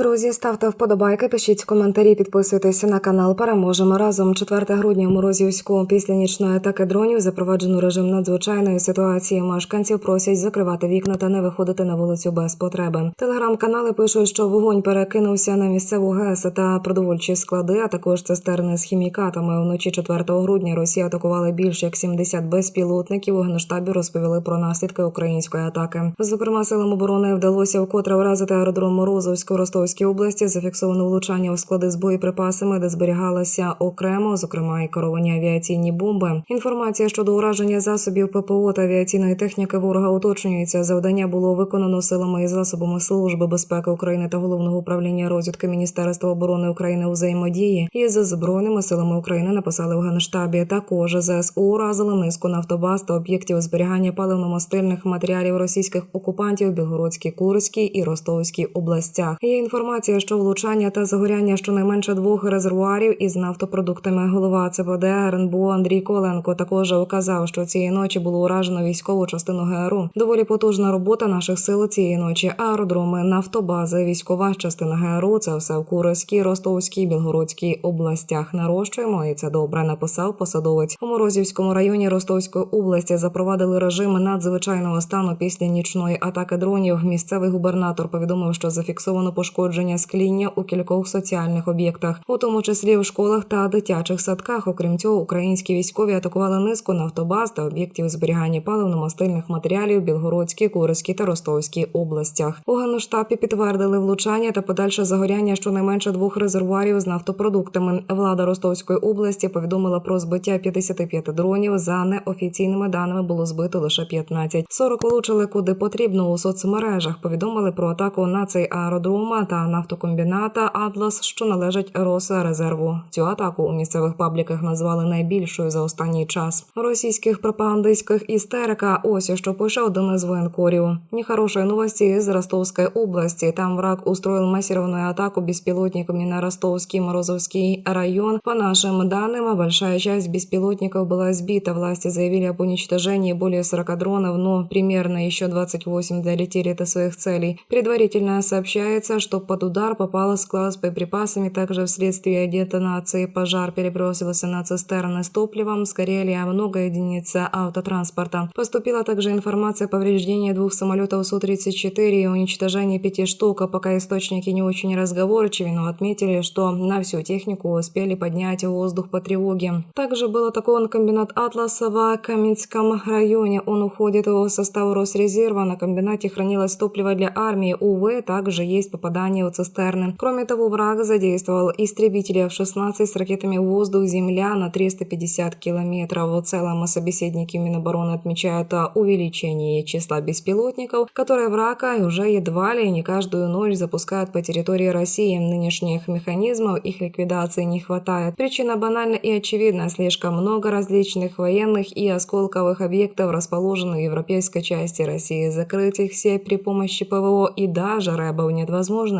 Друзі, ставте вподобайки, пишіть коментарі, підписуйтесь на канал. Переможемо разом. 4 грудня у Морозівську після нічної атаки дронів запроваджено режим надзвичайної ситуації. Мешканців просять закривати вікна та не виходити на вулицю без потреби. Телеграм-канали пишуть, що вогонь перекинувся на місцеву ГЕС та продовольчі склади, а також цистерни з хімікатами. Вночі 4 грудня Росія атакувала більш як 70 безпілотників. У генштабі розповіли про наслідки української атаки. Зокрема, силам оборони вдалося вкотре вразити аеродром Морозовську Ростовській області. Зафіксовано влучання у склади з боєприпасами, де зберігалися окремо, зокрема і керовані авіаційні бомби. Інформація щодо ураження засобів ППО та авіаційної техніки ворога уточнюється. Завдання було виконано силами і засобами служби безпеки України та головного управління розвідки Міністерства оборони України у взаємодії із збройними силами України. Написали в генштабі. Також ЗСУ уразили низку нафтобаз та об'єктів зберігання паливно-мастильних матеріалів російських окупантів у Білгородській, Курській і Ростовській областях. Є інформація, що влучання та загоряння щонайменше двох резервуарів із нафтопродуктами. Голова ЦВД РНБО Андрій Коленко також вказав, що цієї ночі було уражено військову частину ГРУ. Доволі потужна робота наших сил цієї ночі. Аеродроми, нафтобази, військова частина ГРУ. Це все в Курській, Ростовській, Білгородській областях. Нарощуємо, і це добре написав посадовець у Морозівському районі Ростовської області. Запровадили режим надзвичайного стану після нічної атаки дронів. Місцевий губернатор повідомив, що зафіксовано пошкодження скління у кількох соціальних об'єктах, у тому числі в школах та дитячих садках. Окрім цього, українські військові атакували низку нафтобаз та об'єктів зберігання паливно-мастильних матеріалів в Білгородській, Курській та Ростовській областях. У генштабі підтвердили влучання та подальше загоряння щонайменше двох резервуарів з нафтопродуктами. Влада Ростовської області повідомила про збиття 55 дронів. За неофіційними даними було збито лише 15. 40 влучили куди потрібно у соцмережах. Повідомили про атаку на цей аеродром та нафтокомбіната Атлас, що належить Росрезерву. Цю атаку у місцевих пабліках назвали найбільшою за останній час. Російських пропагандистських істерика. Ось що пише один із воєнкорів. Нехорошие новости из Ростовской области. Там враг устроил массированную атаку беспилотниками на Ростовский Морозовский район. По нашим данным, большая часть беспилотников была сбита. Власти заявили об уничтожении более 40 дронов, но примерно еще 28 долетели до своих целей. Предварительно сообщается, что под удар попал склад с боеприпасами. Также вследствие детонации пожар перебросился на цистерны с топливом. Сгорели много единиц автотранспорта. Поступила также информация о повреждении двух самолетов Су-34 и уничтожении пяти штук. Пока источники не очень разговорчивы, но отметили, что на всю технику успели поднять воздух по тревоге. Также был атакован комбинат «Атлас» в Каменском районе. Он уходит в состав Росрезерва. На комбинате хранилось топливо для армии. Увы, также есть попадание цистерны. Кроме того, враг задействовал истребители F-16 с ракетами «Воздух-Земля» на 350 километров. В целом, собеседники Минобороны отмечают о увеличении числа беспилотников, которые враг уже едва ли не каждую ночь запускают по территории России. Нынешних механизмов их ликвидации не хватает. Причина банальна и очевидна. Слишком много различных военных и осколковых объектов расположены в европейской части России. Закрыть их все при помощи ПВО и даже РЭБов нет возможности.